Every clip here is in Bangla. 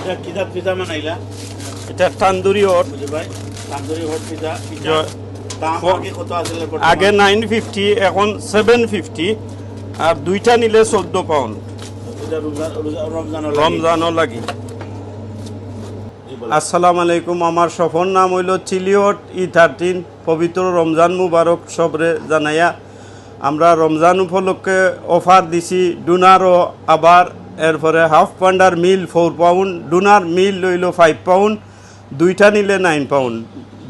এটা কিতাব পিজা বানাইলা এটা তান্দুরি হট। ভাই তান্দুরি পিজা আগে নাইন ফিফটি এখন সেভেন ফিফটি আর দুইটা নিলে চোদ্দ পাউন্ড রমজানও লাগি। আসসালামু আলাইকুম আমার সফর নাম হইল চিলিওট ই থার্টিন পবিত্র রমজান মুবারক সবরে জানাইয়া। আমরা রমজান উপলক্ষে অফার দিছি ডুনারও আবার এরপরে half pounder meal four pound, doner meal লইল ফাইভ পাউন্ড, দুইটা নিলে নাইন পাউন্ড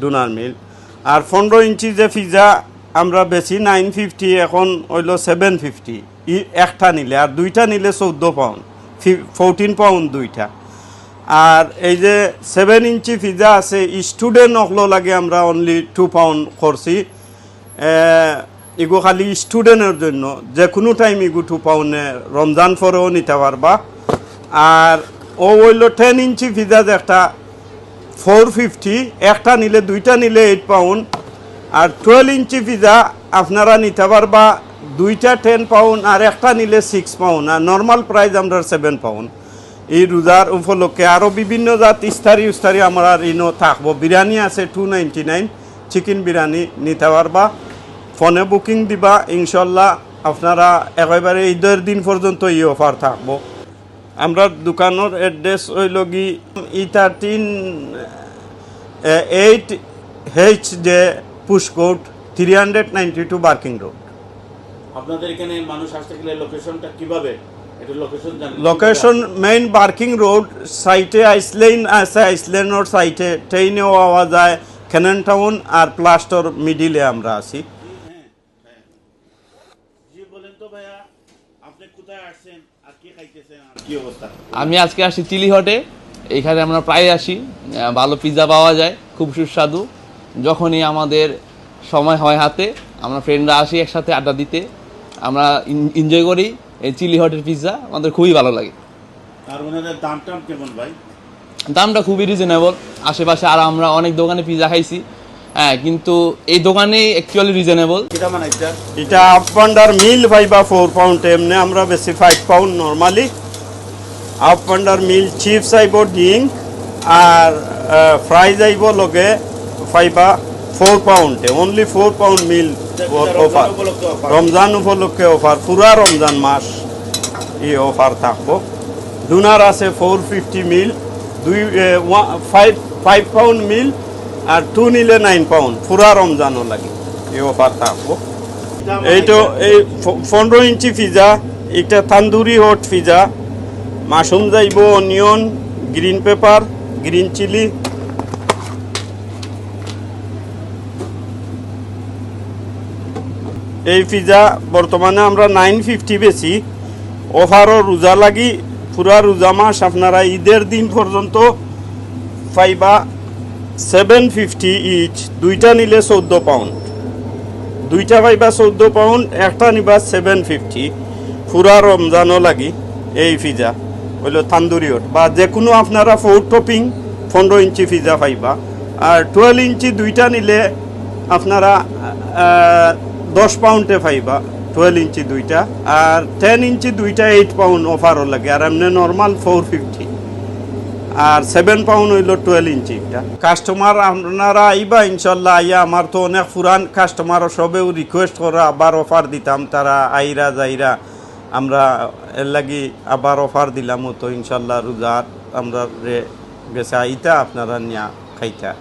ডুনার মিল। আর পনেরো ইঞ্চি যে পিজা আমরা বেশি নাইন ফিফটি এখন হইল সেভেন ফিফটি ই একটা নিলে, আর দুইটা নিলে চৌদ্দ পাউন্ড ফোরটিন পাউন্ড দুইটা। আর এই যে সেভেন ইঞ্চি পিজা আছে স্টুডেন্ট অকলো লাগে আমরা অনলি টু পাউন্ড করছি। এগো খালি স্টুডেন্টের জন্য যে কোনো টাইম এগু টু পাউন্ডে রমজান পরেও নিতে পারবা আর ও হইল টেন ইঞ্চি যে একটা ফোর ফিফটি একটা নিলে, দুইটা নিলে এইট পাউন্ড আর টুয়েলভ ইঞ্চি পিজা আপনারা নিতে পারবা দুইটা টেন পাউন্ড আর একটা নিলে সিক্স পাউন্ড আর নর্মাল প্রাইস আমরা সেভেন পাউন্ড এই রোজার উপলক্ষে আরও বিভিন্ন জাত ইস্তারি উস্তারি আমরা ইনো থাকব। বিরিয়ানি আছে two ninety nine chicken biryani নিতে পারবা। ফোনে বুকিং দিবা ইনশাল্লাহ আপনারা একেবারে ঈদের দিন পর্যন্ত এই অফার থাকব। আমরা দোকানের এড্রেস হইল কি E thirteen eight H J postcode three hundred ninety two Barking road আপনাদের এখানে মানুষ আসতে গেলে লোকেশনটা কীভাবে? লোকেশন মেইন বার্কিং রোড সাইটে আইসলেন আছে আইসলেনের সাইটে ট্রেনেও পাওয়া যায় ক্যানন টাউন আর প্লাস্টর মিডিলে আমরা আছি। ভাইয়া আপনি কোথায় আসছেন আর কি খাইতেছেন আর কি অবস্থা? আমি আজকে আসি চিলি হটে। এখানে আমরা প্রায় আসি। ভালো পিৎজা পাওয়া যায় খুব সুস্বাদু। যখনই আমাদের সময় হয় হাতে আমরা ফ্রেন্ডরা আসি একসাথে আড্ডা দিতে। আমরা এনজয় করি এই চিলি হটের পিৎজা আমাদের খুবই ভালো লাগে। আর ওনাদের দাম টাম কেমন ভাই? দামটা খুবই রিজনেবল আশেপাশে আর আমরা অনেক দোকানে পিৎজা খাইছি। হ্যাঁ কিন্তু এই দোকানে অ্যাকচুয়ালি রিজনেবল কিটা বানাইছা এটা? হাফ পান্ডার মিল পাইবা ফোর পাউন্ড এমনি আমরা বেশি five pound normally half pounder meal chips আইব ড্রিঙ্ক আর ফ্রাইজ আইব লগে পাইবা four পাউন্ডে only four pound meal offer Ramzan উপলক্ষে অফার পুরা রমজান মাস এই অফার থাকব। ডুনার আছে ফোর ফিফটি মিল দুই ফাইভ ফাইভ পাউন্ড মিল আর টু নিলে নাইন পাউন্ড পুরা রমজানও লাগে। এই অফার থাকব কিটা এই এই পনেরো ইঞ্চি পিজা, এটা তান্দুরি হট পিজা। মাশরুম যাইব onion green pepper green chilli এই পিজা বর্তমানে আমরা নাইন ফিফটি বেশি। অফারও রোজা লাগি। পুরা রোজা মাস আপনারা ঈদের দিন পর্যন্ত পাইবা। সেভেন ফিফটি ইচ দুইটা নিলে চৌদ্দ পাউন্ড দুইটা পাইবা চৌদ্দ পাউন্ড একটা নিবা সেভেন ফিফটি ফুরা রমজানও লাগি, এই পিজা হইল তান্দুরিয়ট বা যে কোনো আপনারা ফোর টপিং পনেরো ইঞ্চি পিজা পাইবা। আর টুয়েলভ ইঞ্চি দুইটা নিলে আপনারা দশ পাউন্ডে পাইবা টুয়েলভ ইঞ্চি দুইটা। আর টেন ইঞ্চি দুইটা এইট পাউন্ড অফারও লাগে। আর এমনি নর্মাল ফোর ফিফটি আর সেভেন পাউন্ড হইল টুয়েলভ ইঞ্চিটা কাস্টমার আপনারা আইবা, ইনশাল্লাহ আইয়া আমার তো অনেক পুরান কাস্টমার সবেও রিকোয়েস্ট করা আবার অফার দিতাম, তারা আইরা যাইরা আমরা এর লাগি আবার অফার দিলাম তো ইনশাল্লাহ রোজার আমরা গেছে আইতা, আপনারা নিয়া খাইতা।